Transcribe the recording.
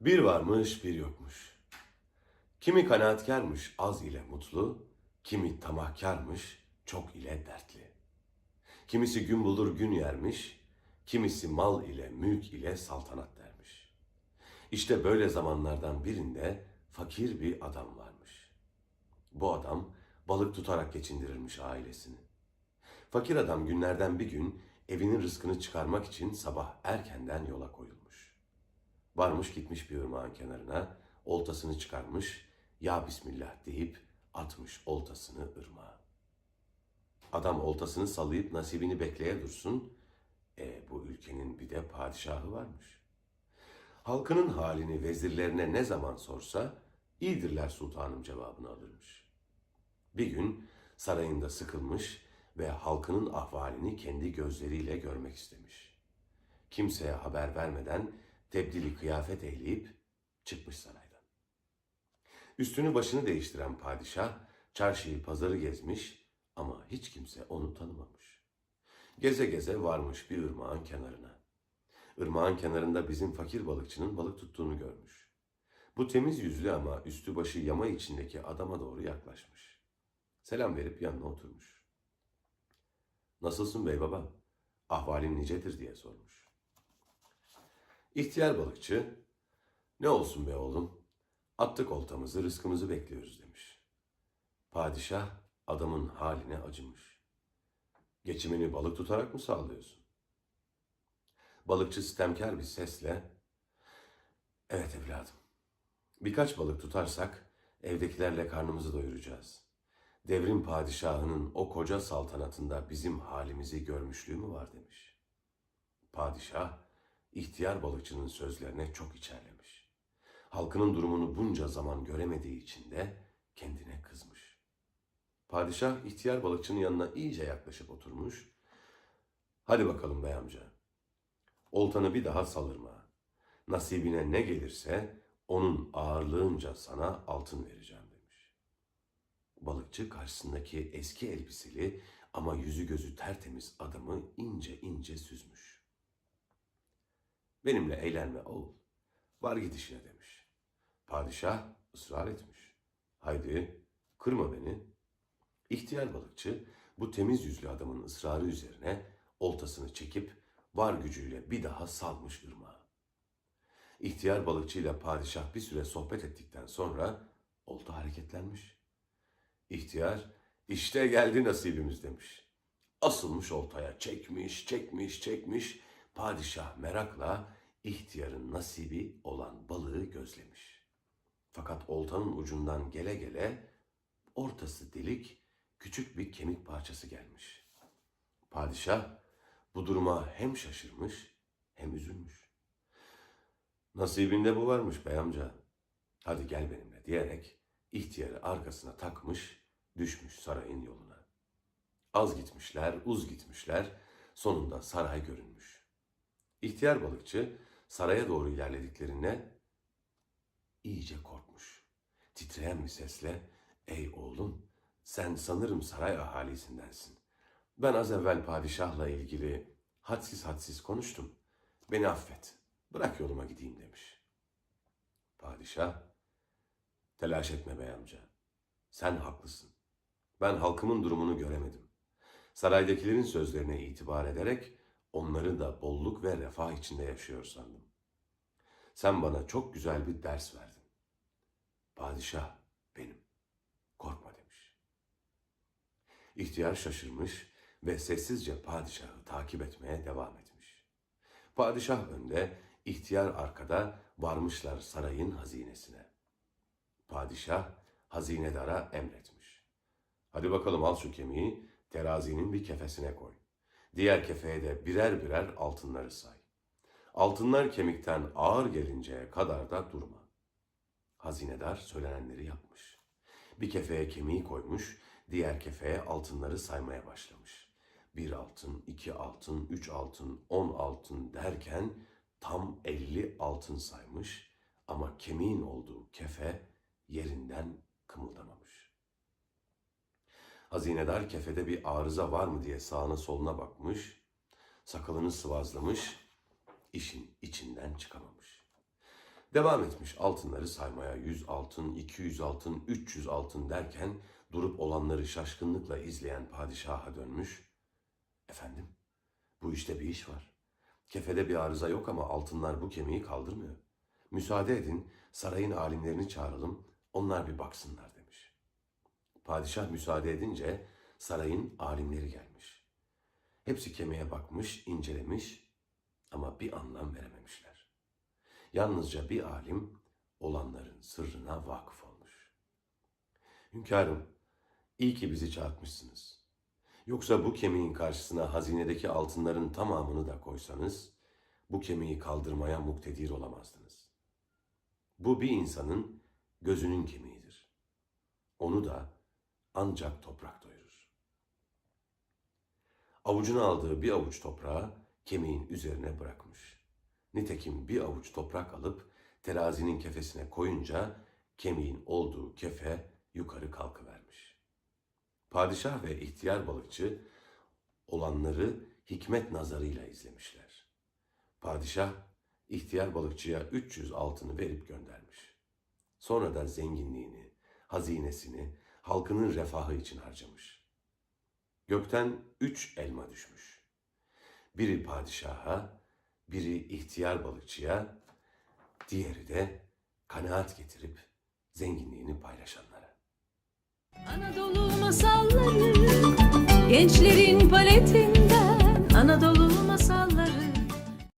Bir varmış bir yokmuş. Kimi kanaatkarmış az ile mutlu, kimi tamahkarmış çok ile dertli. Kimisi gün bulur gün yermiş, kimisi mal ile mülk ile saltanat dermiş. İşte böyle zamanlardan birinde fakir bir adam varmış. Bu adam balık tutarak geçindirirmiş ailesini. Fakir adam günlerden bir gün evinin rızkını çıkarmak için sabah erkenden yola koyulmuş. Varmış gitmiş bir ırmağın kenarına, oltasını çıkarmış, ya Bismillah deyip atmış oltasını ırmağa. Adam oltasını sallayıp nasibini bekleye dursun, e bu ülkenin bir de padişahı varmış. Halkının halini vezirlerine ne zaman sorsa, iyidirler sultanım cevabını alırmış. Bir gün sarayında sıkılmış ve halkının ahvalini kendi gözleriyle görmek istemiş. Kimseye haber vermeden tebdili kıyafet eyleyip çıkmış saraydan. Üstünü başını değiştiren padişah çarşıyı pazarı gezmiş ama hiç kimse onu tanımamış. Geze geze varmış bir ırmağın kenarına. Irmağın kenarında bizim fakir balıkçının balık tuttuğunu görmüş. Bu temiz yüzlü ama üstü başı yama içindeki adama doğru yaklaşmış. Selam verip yanına oturmuş. Nasılsın bey baba? Ahvalin nicedir diye sormuş. İhtiyar balıkçı, ne olsun be oğlum, attık oltamızı, rızkımızı bekliyoruz demiş. Padişah adamın haline acımış. Geçimini balık tutarak mı sağlıyorsun? Balıkçı sistemkar bir sesle, evet evladım, birkaç balık tutarsak evdekilerle karnımızı doyuracağız. Devrim padişahının o koca saltanatında bizim halimizi görmüşlüğü mü var demiş. Padişah, ihtiyar balıkçının sözlerine çok içerlemiş. Halkının durumunu bunca zaman göremediği için de kendine kızmış. Padişah ihtiyar balıkçının yanına iyice yaklaşıp oturmuş. Hadi bakalım bey amca. Oltanı bir daha salırma. Nasibine ne gelirse onun ağırlığınca sana altın vereceğim. Balıkçı karşısındaki eski elbiseli ama yüzü gözü tertemiz adamı ince ince süzmüş. Benimle eğlenme oğul. Var git işine demiş. Padişah ısrar etmiş. Haydi kırma beni. İhtiyar balıkçı bu temiz yüzlü adamın ısrarı üzerine oltasını çekip var gücüyle bir daha salmış ırmağa. İhtiyar balıkçıyla padişah bir süre sohbet ettikten sonra olta hareketlenmiş. İhtiyar işte geldi nasibimiz demiş. Asılmış oltaya çekmiş, çekmiş, çekmiş. Padişah merakla ihtiyarın nasibi olan balığı gözlemiş. Fakat oltanın ucundan gele gele ortası delik küçük bir kemik parçası gelmiş. Padişah bu duruma hem şaşırmış hem üzülmüş. Nasibinde bu varmış bey amca. Hadi gel benimle diyerek ihtiyarı arkasına takmış, düşmüş sarayın yoluna. Az gitmişler, uz gitmişler, sonunda saray görünmüş. İhtiyar balıkçı saraya doğru ilerlediklerine iyice korkmuş. Titreyen bir sesle, ''Ey oğlum, sen sanırım saray ahalisindensin. Ben az evvel padişahla ilgili hadsiz hadsiz konuştum. Beni affet, bırak yoluma gideyim.'' demiş. Padişah, ''Telaş etme bey amca, sen haklısın. Ben halkımın durumunu göremedim. Saraydakilerin sözlerine itibar ederek onları da bolluk ve refah içinde yaşıyor sandım. Sen bana çok güzel bir ders verdin. Padişah benim. Korkma demiş. İhtiyar şaşırmış ve sessizce padişahı takip etmeye devam etmiş. Padişah önde, ihtiyar arkada varmışlar sarayın hazinesine. Padişah hazinedara emretmiş. Hadi bakalım al şu kemiği terazinin bir kefesine koy. Diğer kefeye de birer birer altınları say. Altınlar kemikten ağır gelinceye kadar da durma. Hazinedar söylenenleri yapmış. Bir kefeye kemiği koymuş, diğer kefeye altınları saymaya başlamış. Bir altın, iki altın, üç altın, on altın derken tam elli altın saymış ama kemiğin olduğu kefe yerinden kımıldamamış. Hazinedar kefede bir arıza var mı diye sağına soluna bakmış, sakalını sıvazlamış, işin içinden çıkamamış. Devam etmiş altınları saymaya 100 altın, 200 altın, 300 altın derken durup olanları şaşkınlıkla izleyen padişaha dönmüş. Efendim, bu işte bir iş var. Kefede bir arıza yok ama altınlar bu kemiği kaldırmıyor. Müsaade edin sarayın alimlerini çağıralım, onlar bir baksınlar demiş. Padişah müsaade edince sarayın alimleri gelmiş. Hepsi kemiğe bakmış, incelemiş ama bir anlam verememişler. Yalnızca bir alim olanların sırrına vakıf olmuş. Hünkârım, iyi ki bizi çağırtmışsınız. Yoksa bu kemiğin karşısına hazinedeki altınların tamamını da koysanız, bu kemiği kaldırmaya muktedir olamazdınız. Bu bir insanın gözünün kemiğidir. Onu da ancak toprak doyurur. Avucuna aldığı bir avuç toprağı kemiğin üzerine bırakmış. Nitekim bir avuç toprak alıp terazinin kefesine koyunca kemiğin olduğu kefe yukarı kalkıvermiş. Padişah ve ihtiyar balıkçı olanları hikmet nazarıyla izlemişler. Padişah ihtiyar balıkçıya 300 altını verip göndermiş. Sonra da zenginliğini, hazinesini halkının refahı için harcamış. Gökten üç elma düşmüş. Biri padişaha, biri ihtiyar balıkçıya, diğeri de kanaat getirip zenginliğini paylaşanlara. Anadolu masalları gençlerin paletinde